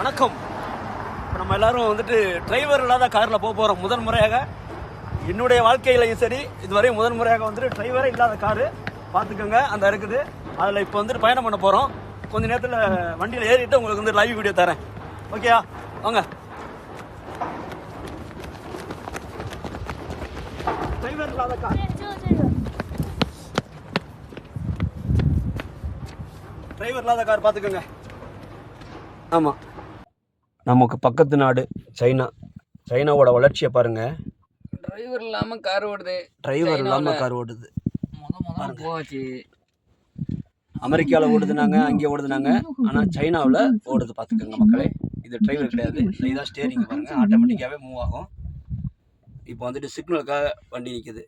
வணக்கம். இப்போ நம்ம எல்லாரும் வந்துட்டு டிரைவர் இல்லாத காரில் போக போகிறோம் முதன் முறையாக என்னுடைய வாழ்க்கையிலையும் சரி இதுவரை முதன் முறையாக வந்துட்டு டிரைவரே இல்லாத காரு பார்த்துக்கோங்க. அந்த இருக்குது. அதில் இப்போ வந்துட்டு பயணம் பண்ண போகிறோம் கொஞ்ச நேரத்தில் வண்டியில் ஏறிட்டு உங்களுக்கு வந்து லைவ் வீடியோ தரேன். ஓகேயா வாங்க. டிரைவர் இல்லாத கார் டிரைவர் இல்லாத கார் பார்த்துக்கோங்க. ஆமாம் நமக்கு பக்கத்து நாடு சைனா. சைனாவோட வளர்ச்சியை பாருங்க. டிரைவர் இல்லாம கார் ஓடுது. டிரைவர் இல்லாமல் கார் ஓடுது. போச்சு. அமெரிக்காவில் ஓடுதுனாங்க அங்கே ஓடுதுனாங்க ஆனால் சைனாவில் ஓடுது பார்த்துக்கோங்க மக்களே. இது டிரைவர் கிடையாது. இதுதான் ஸ்டேரிங் பாருங்க. ஆட்டோமேட்டிக்காகவே மூவ் ஆகும். இப்போ வந்துட்டு சிக்னலுக்காக வண்டி நிற்குது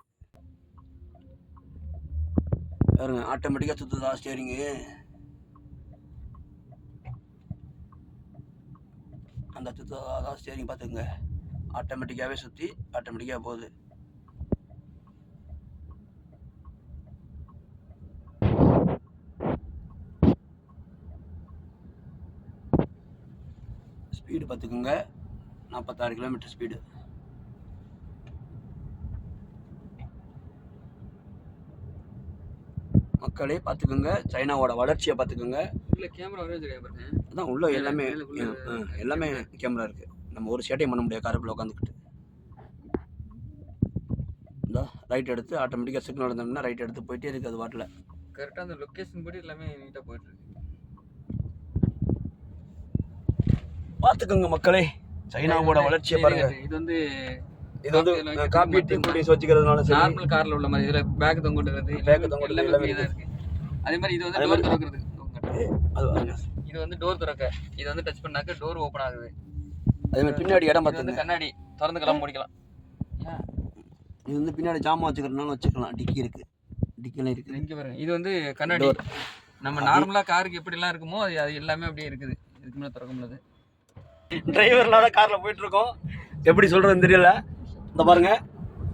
பாருங்க ஆட்டோமேட்டிக்காக சுற்றுதா ஸ்டேரிங்கு அந்த அதான் ஸ்டேரிங் பார்த்துக்குங்க. ஆட்டோமேட்டிக்காகவே சுற்றி ஆட்டோமேட்டிக்காக போகுது. ஸ்பீடு பார்த்துக்குங்க. நாற்பத்தாறு கிலோமீட்டர் ஸ்பீடு மக்களே பார்த்துக்குங்க. சைனாவோட வளர்ச்சியை பார்த்துக்குங்க. உள்ள கேமரா அதான் உள்ள எல்லாமே எல்லாமே கேமரா இருக்கு. நம்ம ஒரு சேட்டையும் பண்ண முடியாது காருக்குள்ள உட்காந்துக்கிட்டு இந்த ரைட் எடுத்து ஆட்டோமேட்டிக்காக சிக்னல் இருந்தோம்னா ரைட் எடுத்து போயிட்டே இருக்கு அது வாட்டில். கரெக்டா அந்த லொகேஷன் படி எல்லாமே நீட்டா போயிட்டு இருக்கு. பார்த்துக்கோங்க மக்களே. சைனாவோட வளர்ச்சியை பாருங்க. இது வந்து இது வந்து காப்பி டீ குடிஸ் வச்சுக்கிறதுனால சரி. நார்மல் கார்ல உள்ள மாதிரி இதுல பேக் தொங்குறது Bag தொங்குறது எல்லாமே இருக்கு. அதே மாதிரி இது வந்து டோர் திறக்கிறது. இது வந்து டோர் திறக்க. இது வந்து டச் பண்ணாக்க டோர் ஓபன் ஆகுது. அதே மாதிரி பின்னாடி இடம் பார்த்துங்க. கண்ணாடி. திறந்துக்கலாம் முடிக்கலாம். ஏன்? இது வந்து பின்னாடி ஜாமான் வச்சுக்கிறதுனால வச்சுக்கலாம். டிக்கி இருக்கு. டிக்கிலாம் இருக்குது. இங்க பாருங்க. இது வந்து கண்ணாடி. நம்ம நார்மலா காருக்கு எப்படி எல்லாம் இருக்குமோ அது அது எல்லாமே அப்படியே இருக்குது. இதுக்கு மேல திறக்க முடியாது. டிரைவர் இல்லாத காரில் போயிட்டு இருக்கோம். எப்படி சொல்கிறதுன்னு தெரியல. இந்த பாருங்கள்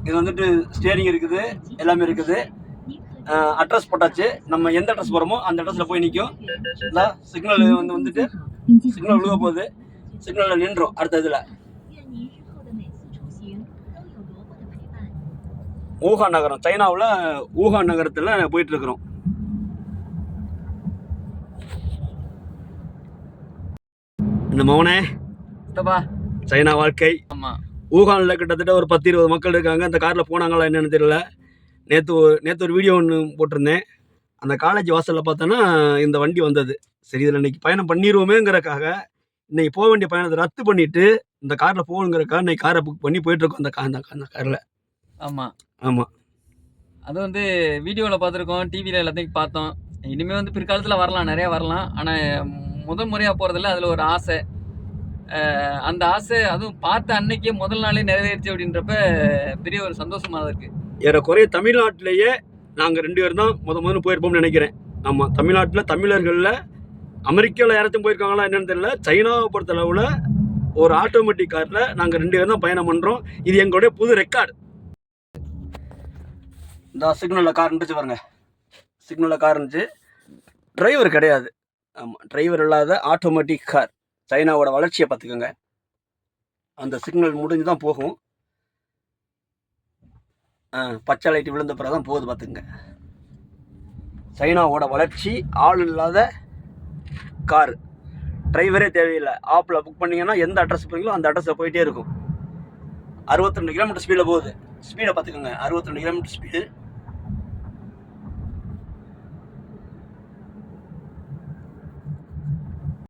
இது வந்துட்டு ஸ்டேரிங் இருக்குது எல்லாமே இருக்குது. அட்ரஸ் போட்டாச்சு. நம்ம எந்த அட்ரஸ் போகிறோமோ அந்த அட்ரஸில் போய் நிற்கும் இல்லை சிக்னல் வந்து வந்துட்டு சிக்னல் விழுக போகுது. சிக்னலில் நின்றோம் அடுத்த இதில். ஊஹான் நகரம் சைனாவில் ஊஹான் நகரத்தில் போயிட்டுருக்குறோம். இந்த மௌனே சைனா வாழ்க்கை. ஆமாம் ஊகானில் கிட்டத்தட்ட ஒரு பத்து இருபது மக்கள் இருக்காங்க. அந்த காரில் போனாங்களா என்னன்னு தெரியல. நேற்று நேற்று ஒரு வீடியோ ஒன்று போட்டிருந்தேன். அந்த காலேஜ் வாசலில் பார்த்தோன்னா இந்த வண்டி வந்தது. சரி இதில் இன்னைக்கு பயணம் பண்ணிடுவோமேங்கிறக்காக இன்னைக்கு போக வேண்டிய பயணத்தை ரத்து பண்ணிட்டு இந்த காரில் போகணுங்கிறக்காக இன்னைக்கு காரை புக் பண்ணி போயிட்டுருக்கோம். அந்த கா அந்த அந்த காரில். ஆமா. ஆமாம் அது வந்து வீடியோவில் பார்த்துருக்கோம். டிவியில் எல்லாத்தையும் பார்த்தோம். இனிமே வந்து பிற்காலத்தில் வரலாம். நிறைய வரலாம். ஆனால் முதல் முறையாக போகிறதுல அதில் ஒரு ஆசை. அந்த ஆசை அதுவும் பார்த்த அன்னைக்கே முதல் நாளே நிறைவேறிச்சு அப்படின்றப்ப பெரிய ஒரு சந்தோஷமாக தான் இருக்குது ஏறக்குறைய தமிழ்நாட்டிலேயே நாங்கள் ரெண்டு பேரும் தான் முத முதல்ல போயிருப்போம்னு நினைக்கிறேன். ஆமாம் தமிழ்நாட்டில் தமிழர்களில் அமெரிக்காவில் யாராச்சும் போயிருக்காங்களா என்னன்னு தெரியல. சைனாவை பொறுத்த அளவில் ஒரு ஆட்டோமேட்டிக் காரில் நாங்கள் ரெண்டு பேரும் தான் பயணம் பண்ணுறோம் இது எங்களுடைய புது ரெக்கார்டு இந்த சிக்னலில் கார் இருந்துச்சு பாருங்க. சிக்னலில் கார் இருந்துச்சு டிரைவர் கிடையாது. ஆமாம் டிரைவர் இல்லாத ஆட்டோமேட்டிக் கார் சைனாவோட வளர்ச்சியை பார்த்துக்கோங்க. அந்த சிக்னல் முடிஞ்சு தான் போகும் பச்சை லைட் விழுந்த பிறகு தான் போகுது பார்த்துங்க சைனாவோட வளர்ச்சி ஆள் இல்லாத கார். டிரைவரே தேவையில்லை. ஆப்பில் புக் பண்ணிங்கன்னா எந்த அட்ரஸ் போகிறீங்களோ அந்த அட்ரஸில் போயிட்டே இருக்கும். 62 கிலோமீட்டர் ஸ்பீடில் போகுது. ஸ்பீடை பார்த்துக்கோங்க. 62 கிலோமீட்டர் ஸ்பீடு